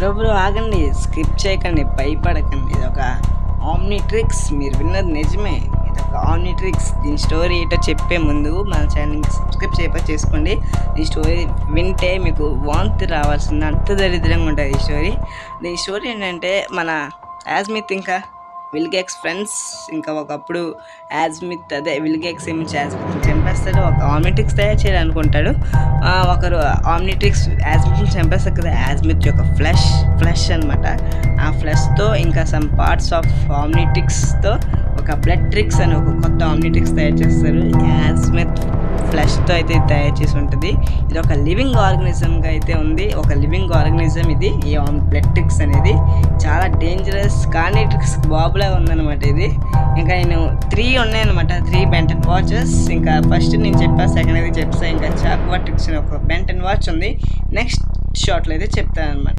Bro bro ఆగండి. Skip చేయకండి భయపడకండి. ఇది ఒక ఆమ్నిట్రిక్స్. మీరు విన్నది నిజమే. ఇది ఒక ఆమ్నిట్రిక్స్. దీని స్టోరీ ఏంటో చెప్పే ముందు మన ఛానల్కి సబ్స్క్రైబ్ చేయకపోతే చేసుకోండి. ఈ స్టోరీ వింటే మీకు వాంతి రావాల్సింది అంత దరిద్రంగా ఉంటుంది ఈ స్టోరీ. ఈ స్టోరీ ఏంటంటే మన యాజ్మిత్ ఇంకా విల్గెక్స్ ఫ్రెండ్స్ ఇంకా ఒకప్పుడు యాజ్మిత్ అదే విల్గెక్స్ ఏమి యాజ్మిత్ చంపేస్తాడు ఒక ఆమ్నిట్రిక్స్ తయారు చేయాలనుకుంటాడు. ఒకరు ఆమ్నిట్రిక్స్ యాజ్మిత్ చంపేస్తారు కదా యాజ్మిత్ యొక్క ఫ్లెష్ ఫ్లెష్ అనమాట ఆ ఫ్లెష్తో ఇంకా సమ్ పార్ట్స్ ఆఫ్ ఆమ్నిట్రిక్స్తో ఒక బ్లడ్ ట్రిక్స్ అని ఒక కొత్త ఆమ్నిట్రిక్స్ తయారు చేస్తారు. యాజ్మిత్ తో అయితే తయారు చేసి ఉంటుంది. ఇది ఒక లివింగ్ ఆర్గనిజంగా అయితే ఉంది. ఒక లివింగ్ ఆర్గనిజం ఇది. ఈ బ్లడ్ ట్రిక్స్ అనేది చాలా డేంజరస్ కానీ బాబులా ఉందన్నమాట ఇది. ఇంకా నేను త్రీ ఉన్నాయన్నమాట. త్రీ బెంటన్ వాచెస్ ఇంకా ఫస్ట్ నేను చెప్పా సెకండ్ అయితే చెప్తా ఇంకా చాక్ ట్రిక్స్ అని ఒక బెంటన్ వాచ్ ఉంది. నెక్స్ట్ షార్ట్లో అయితే చెప్తాను అనమాట